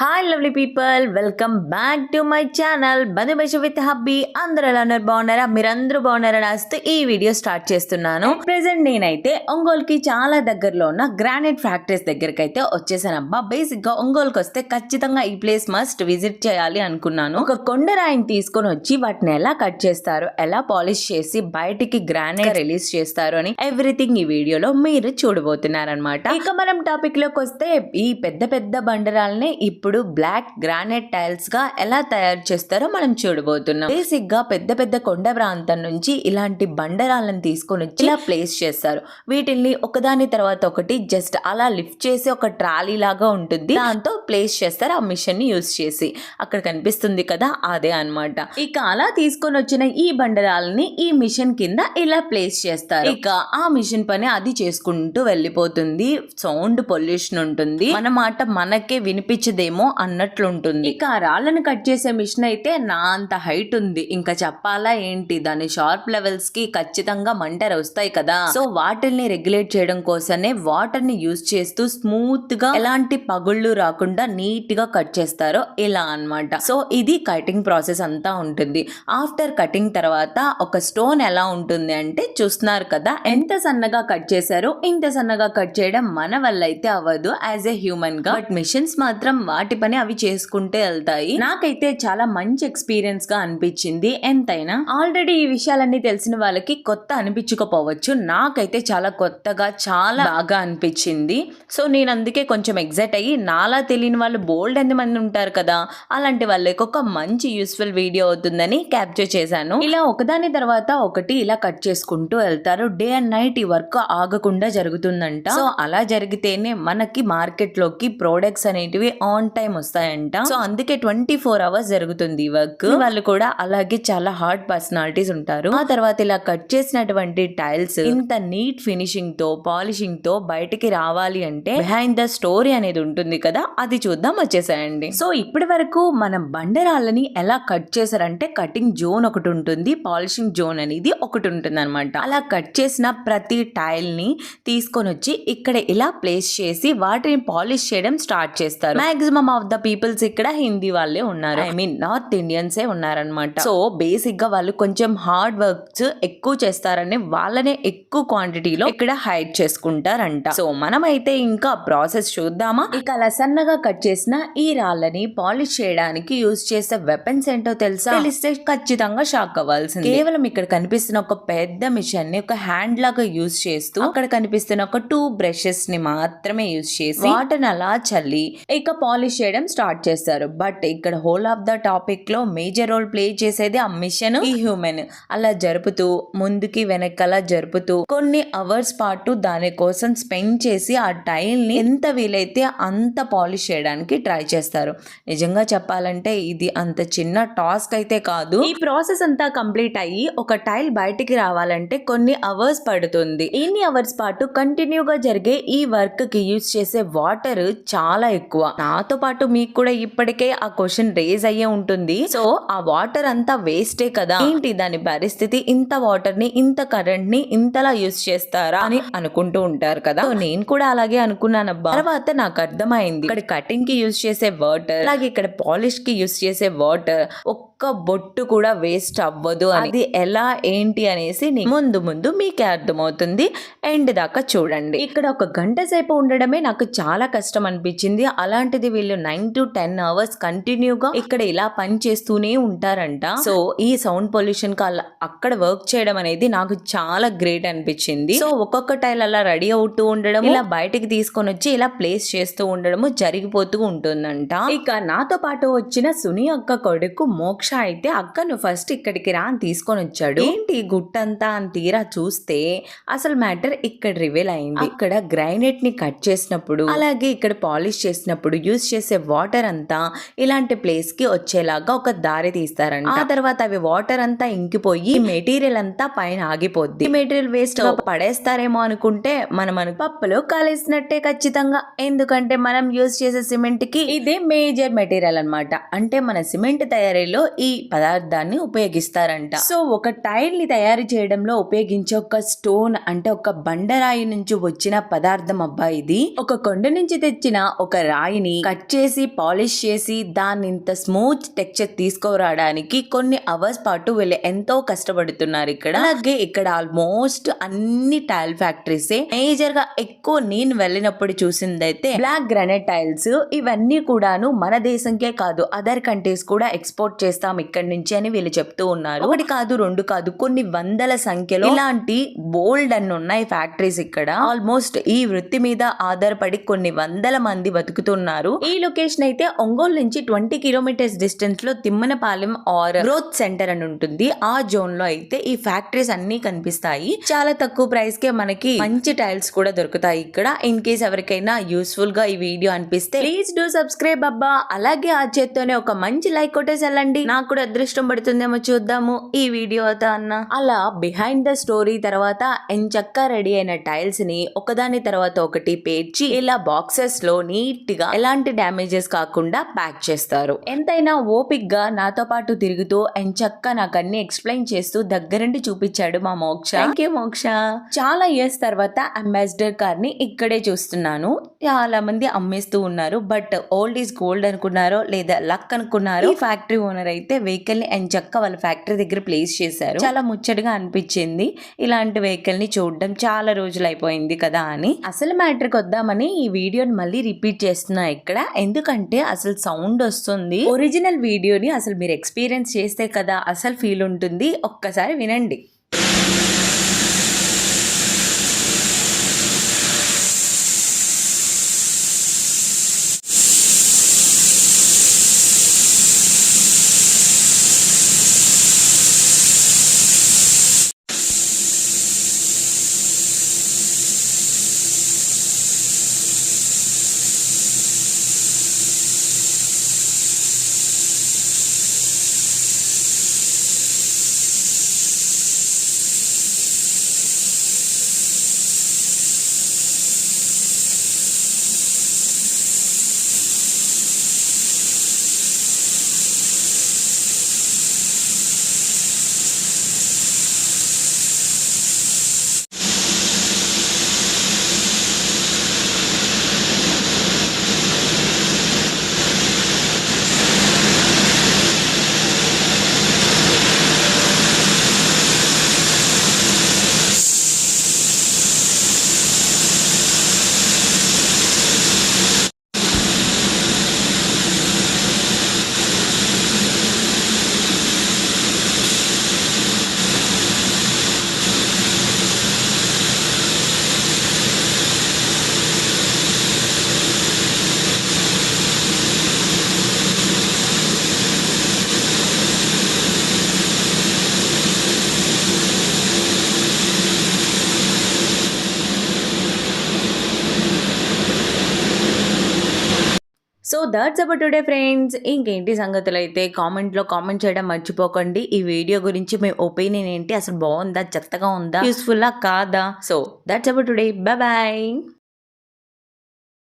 Hi lovely people welcome back to my channel బదుబష with hubby అందరూ ఎలా ఉన్నారు బాగున్నారా మీరందరూ బాగున్నారని ఆస్తూ ఈ వీడియో స్టార్ట్ చేస్తున్నాను. ప్రెసెంట్ నేనైతే ఒంగోలుకి చాలా దగ్గరలో ఉన్న గ్రానైట్ ఫ్యాక్టరీస్ దగ్గరికి అయితే వచ్చేసానబ్బా. బేసిక్గా ఒంగోలుకి వస్తే ఖచ్చితంగా ఈ ప్లేస్ మస్ట్ విజిట్ చేయాలి అనుకున్నాను. ఒక కొండరాయిని తీసుకొని వచ్చి వాటిని ఎలా కట్ చేస్తారు ఎలా పాలిష్ చేసి బయటికి గ్రానైట్ రిలీజ్ చేస్తారు అని ఎవ్రీథింగ్ ఈ వీడియోలో మీరు చూడబోతున్నారనమాట ఇక మనం టాపిక్లోకి వస్తే ఈ పెద్ద పెద్ద బండరాల్ని ఇప్పుడు ఇప్పుడు బ్లాక్ గ్రానైట్ టైల్స్గా ఎలా తయారు చేస్తారో మనం చూడబోతున్నాం. బేసిక్గా పెద్ద పెద్ద కొండ ప్రాంతం నుంచి ఇలాంటి బండరాలను తీసుకొని వచ్చి ఇలా ప్లేస్ చేస్తారు. వీటిల్ని ఒకదాని తర్వాత ఒకటి జస్ట్ అలా లిఫ్ట్ చేసి ఒక ట్రాలీ లాగా ఉంటుంది. దాంతో ప్లేస్ చేస్తారు ఆ మిషన్ని యూస్ చేసి. అక్కడ కనిపిస్తుంది కదా అదే అన్నమాట. ఇక అలా తీసుకొని వచ్చిన ఈ బండరాలని ఈ మిషన్ కింద ఇలా ప్లేస్ చేస్తారు. ఇక ఆ మిషన్ పని అది చేసుకుంటూ వెళ్ళిపోతుంది. సౌండ్ పొల్యూషన్ ఉంటుంది. మన మాట మనకే వినిపించదేమో అన్నట్లుంటుంది. ఇక ఆ రాళ్ళను కట్ చేసే మిషన్ అయితే నా అంత హైట్ ఉంది. ఇంకా చెప్పాలా ఏంటి? దాని షార్ప్ లెవెల్స్కి ఖచ్చితంగా మంటలు వస్తాయి కదా. సో వాటిల్ని రెగ్యులేట్ చేయడం కోసమే వాటర్ని యూజ్ చేస్తూ స్మూత్గా ఎలాంటి పగుళ్ళు రాకుండా నీట్గా కట్ చేస్తారో ఇలా అన్నమాట. సో ఇది కటింగ్ ప్రాసెస్ అంతా ఉంటుంది. ఆఫ్టర్ కటింగ్ తర్వాత ఒక స్టోన్ ఎలా ఉంటుంది అంటే చూస్తున్నారు కదా ఎంత సన్నగా కట్ చేశారో ఇంత సన్నగా కట్ చేయడం మన వల్ల అయితే అవ్వదు యాజ్ ఏ హ్యూమన్గా బట్ మిషన్స్ మాత్రం వాటి పని అవి చేసుకుంటే వెళ్తాయి. నాకైతే చాలా మంచి ఎక్స్పీరియన్స్గా అనిపించింది. ఎంతైనా ఆల్రెడీ ఈ విషయాలన్నీ తెలిసిన వాళ్ళకి కొత్త అనిపించకపోవచ్చు. నాకైతే చాలా కొత్తగా చాలా బాగా అనిపించింది. సో నేను అందుకే కొంచెం ఎగ్జైట్ అయ్యి నాలా తెలియని వాళ్ళు బోల్డ్ ఎంత మంది ఉంటారు కదా అలాంటి వాళ్ళకి ఒక మంచి యూస్ఫుల్ వీడియో అవుతుందని క్యాప్చర్ చేశాను. ఇలా ఒకదాని తర్వాత ఒకటి ఇలా కట్ చేసుకుంటూ వెళ్తారు. డే అండ్ నైట్ ఈ వర్క్ ఆగకుండా జరుగుతుందంట. సో అలా జరిగితేనే మనకి మార్కెట్లోకి ప్రోడక్ట్స్ అనేటివి ఆన్ టైం వస్తాయంట. సో అందుకే ట్వంటీ ఫోర్ అవర్స్ జరుగుతుంది వర్క్ వాళ్ళు కూడా అలాగే చాలా హార్డ్ పర్సనాలిటీస్ ఉంటారు. ఆ తర్వాత ఇలా కట్ చేసినటువంటి టైల్స్ ఇంత నీట్ ఫినిషింగ్తో పాలిషింగ్తో బయటికి రావాలి అంటే బిహైండ్ ద స్టోరీ అనేది ఉంటుంది కదా అది చూద్దాం వచ్చేసాయండి. సో ఇప్పటి వరకు మనం బండరాళ్ళని ఎలా కట్ చేశారంటే కటింగ్ జోన్ ఒకటి ఉంటుంది పాలిషింగ్ జోన్ అనేది ఒకటి ఉంటుంది అనమాట అలా కట్ చేసిన ప్రతి టైల్ని తీసుకొని వచ్చి ఇక్కడ ఇలా ప్లేస్ చేసి వాటిని పాలిష్ చేయడం స్టార్ట్ చేస్తారు. మాక్సిమం ఆఫ్ ద పీపుల్స్ ఇక్కడ హిందీ వాళ్ళే ఉన్నారు. ఐ మీన్ నార్త్ ఇండియన్సే ఉన్నారనమాట సో బేసిక్గా వాళ్ళు కొంచెం హార్డ్ వర్క్స్ ఎక్కువ చేస్తారని వాళ్ళనే ఎక్కువ క్వాంటిటీలో ఇక్కడ హైడ్ చేసుకుంటారంట. సో మనమైతే ఇంకా ప్రాసెస్ చూద్దామా? ఇక అలా సన్నగా కట్ చేసిన ఈ రాళ్ళని పాలిష్ చేయడానికి యూజ్ చేసే వెపన్స్ ఏంటో తెలుసా? తెలిస్తే ఖచ్చితంగా షాక్ అవ్వాల్సింది. కేవలం ఇక్కడ కనిపిస్తున్న ఒక పెద్ద మిషన్ని ఒక హ్యాండ్ లాగా యూజ్ చేస్తూ అక్కడ కనిపిస్తున్న ఒక టూ బ్రషెస్ని మాత్రమే యూజ్ చేసి వాటర్ అలా చల్లి ఇక పాలిష్ చేయడం స్టార్ట్ చేస్తారు బట్ ఇక్కడ హోల్ ఆఫ్ ద టాపిక్లో మేజర్ రోల్ ప్లే చేసేది ఆ మిషన్ ఈ హ్యూమెన్ అలా జరుపుతూ ముందుకి వెనకాల జరుపుతూ కొన్ని అవర్స్ పాటు దాని కోసం స్పెండ్ చేసి ఆ టైల్ని ఎంత వీలైతే అంత పాలిష్ చేయడానికి ట్రై చేస్తారు. నిజంగా చెప్పాలంటే ఇది అంత చిన్న టాస్క్ అయితే కాదు. ఈ ప్రాసెస్ అంతా కంప్లీట్ అయ్యి ఒక టైల్ బయటికి రావాలంటే కొన్ని అవర్స్ పడుతుంది. ఇన్ని అవర్స్ పాటు కంటిన్యూగా జరిగే ఈ వర్క్కి యూజ్ చేసే వాటర్ చాలా ఎక్కువ. నాతో పాటు మీకు కూడా ఇప్పటికే ఆ క్వశ్చన్ రేజ్ అయ్యే ఉంటుంది. సో ఆ వాటర్ అంతా వేస్టే కదా. ఏంటి దాని పరిస్థితి? ఇంత వాటర్ని ఇంత కరెంట్ని ఇంతలా యూస్ చేస్తారా అని అనుకుంటూ ఉంటారు కదా. నేను కూడా అలాగే అనుకున్నానబ్బా. తర్వాత నాకు అర్థమైంది. ఇక్కడ కటింగ్కి యూజ్ చేసే వాటర్ అలాగే ఇక్కడ పాలిష్కి యూస్ చేసే వాటర్ ఒక్క బొట్టు కూడా వేస్ట్ అవ్వదు అది ఎలా ఏంటి అనేసి ముందు ముందు మీకే అర్థమవుతుంది. ఎండ్ దాకా చూడండి. ఇక్కడ ఒక గంట సేపు ఉండడమే నాకు చాలా కష్టం అనిపించింది. అలాంటిది వీళ్ళు నైన్ టు టెన్ అవర్స్ కంటిన్యూగా ఇక్కడ ఇలా పని చేస్తూనే ఉంటారంట. సో ఈ సౌండ్ పొల్యూషన్కి అక్కడ వర్క్ చేయడం అనేది నాకు చాలా గ్రేట్ అనిపించింది. సో ఒక్కొక్క టైల్ అలా రెడీ అవుతూ ఉండడం ఇలా బయటికి తీసుకొని వచ్చి ఇలా ప్లేస్ చేస్తూ ఉండడము జరిగిపోతూ ఉంటుందంట. ఇక నాతో పాటు వచ్చిన సుని అక్క కొడుకు మోక్ష అయితే అక్క నువ్వు ఫస్ట్ ఇక్కడికి రా అని తీసుకొని వచ్చాడు. ఏంటి గుట్టంతా అని తీరా చూస్తే అసలు మ్యాటర్ ఇక్కడ రివీల్ అయింది. ఇక్కడ గ్రైనైట్ని కట్ చేసినప్పుడు అలాగే ఇక్కడ పాలిష్ చేసినప్పుడు యూజ్ చేసే వాటర్ అంతా ఇలాంటి ప్లేస్కి వచ్చేలాగా ఒక దారి తీస్తారంట. ఆ తర్వాత అవి వాటర్ అంతా ఇంకిపోయి మెటీరియల్ అంతా పైన ఆగిపోద్ది. మెటీరియల్ వేస్ట్ పడేస్తారేమో అనుకుంటే మనం మన పప్పులో కాలేసినట్టే ఖచ్చితంగా. ఎందుకంటే మనం యూజ్ చేసే సిమెంట్కి ఇదే మేజర్ మెటీరియల్ అన్నమాట. అంటే మన సిమెంట్ తయారీలో ఈ పదార్థాన్ని ఉపయోగిస్తారంట. సో ఒక టైల్ని తయారు చేయడంలో ఉపయోగించే ఒక స్టోన్ అంటే ఒక బండరాయి నుంచి వచ్చిన పదార్థం అబ్బా ఇది. ఒక కొండ నుంచి తెచ్చిన ఒక రాయిని కట్ చేసి పాలిష్ చేసి దాన్ని ఇంత స్మూత్ టెక్చర్ తీసుకురావడానికి కొన్ని అవర్స్ పాటు వీళ్ళు ఎంతో కష్టపడుతున్నారు ఇక్కడ. అలాగే ఇక్కడ ఆల్మోస్ట్ అన్ని టైల్ ఫ్యాక్టరీస్ మేజర్గా ఎక్కువ నేను వెళ్ళినప్పుడు చూసిందైతే బ్లాక్ గ్రానైట్ టైల్స్. ఇవన్నీ కూడాను మన దేశంకే కాదు అదర్ కంట్రీస్ కూడా ఎక్స్పోర్ట్ చేస్తా ఇక్కడ నుంచి అని వీళ్ళు చెప్తూ ఉన్నారు. ఒకటి కాదు రెండు కాదు కొన్ని వందల సంఖ్యలో ఇలాంటి బోల్డ్ అన్ని ఉన్నాయి ఫ్యాక్టరీస్ ఇక్కడ. ఆల్మోస్ట్ ఈ వృత్తి మీద ఆధారపడి కొన్ని వందల మంది బతుకుతున్నారు. ఈ లొకేషన్ అయితే ఒంగోలు నుంచి ట్వంటీ కిలోమీటర్స్ డిస్టెన్స్లో తిమ్మనపాలెం ఆర్ గ్రోత్ సెంటర్ అని ఉంటుంది. ఆ జోన్లో అయితే ఈ ఫ్యాక్టరీస్ అన్ని కనిపిస్తాయి. చాలా తక్కువ ప్రైస్ కే మనకి మంచి టైల్స్ కూడా దొరుకుతాయి ఇక్కడ. ఇన్ కేస్ ఎవరికైనా యూస్ఫుల్గా ఈ వీడియో అనిపిస్తే ప్లీజ్ డూ సబ్స్క్రైబ్ అబ్బా. అలాగే ఆ చేత్తోనే ఒక మంచి లైక్ కొట్టేసి వెళ్ళండి నాకు కూడా అదృష్టం పడుతుందేమో చూద్దాము ఈ వీడియో అన్న. అలా బిహైండ్ ద స్టోరీ తర్వాత ఎంచక్క రెడీ అయిన టైల్స్ని ఒకదాని తర్వాత ఒకటి పేర్చి ఇలా బాక్సెస్లో నీట్గా ఎలాంటి డ్యామేజెస్ కాకుండా ప్యాక్ చేస్తారు. ఎంతైనా ఓపిక్గా నాతో పాటు తిరుగుతూ ఎంచక్క నాకు అన్ని ఎక్స్ప్లెయిన్ చేస్తూ దగ్గరుండి చూపించాడు మా మోక్ష. మోక్ష. చాలా ఇయర్స్ తర్వాత అంబాసిడర్ కార్ని ఇక్కడే చూస్తున్నాను. చాలా మంది అమ్మేస్తూ ఉన్నారు. బట్ ఓల్డ్ ఈజ్ గోల్డ్ అనుకున్నారో లేదా లక్ అనుకున్నారో ఫ్యాక్టరీ ఓనర్ అయితే వెహికల్ని ఎంచక్క వాళ్ళ ఫ్యాక్టరీ దగ్గర ప్లేస్ చేశారు చాలా ముచ్చటగా అనిపించింది. ఇలాంటి వెహికల్ని చూడడం చాలా రోజులు అయిపోయింది కదా అని. అసలు మ్యాటర్కి వద్దామని ఈ వీడియోని మళ్ళీ రిపీట్ చేస్తున్నా ఇక్కడ. ఎందుకంటే అసలు సౌండ్ వస్తుంది. ఒరిజినల్ వీడియోని అసలు మీరు ఎక్స్పీరియన్స్ చేస్తే కదా అసలు ఫీల్ ఉంటుంది. ఒక్కసారి వినండి. So that's about today friends ఇంకేంటి సంగతులు అయితే కామెంట్లో కామెంట్ చేయడం మర్చిపోకండి. ఈ వీడియో గురించి మీ ఒపీనియన్ ఏంటి? అసలు బాగుందా? చెత్తగా ఉందా? యూస్ఫుల్లా కాదా? So that's about today bye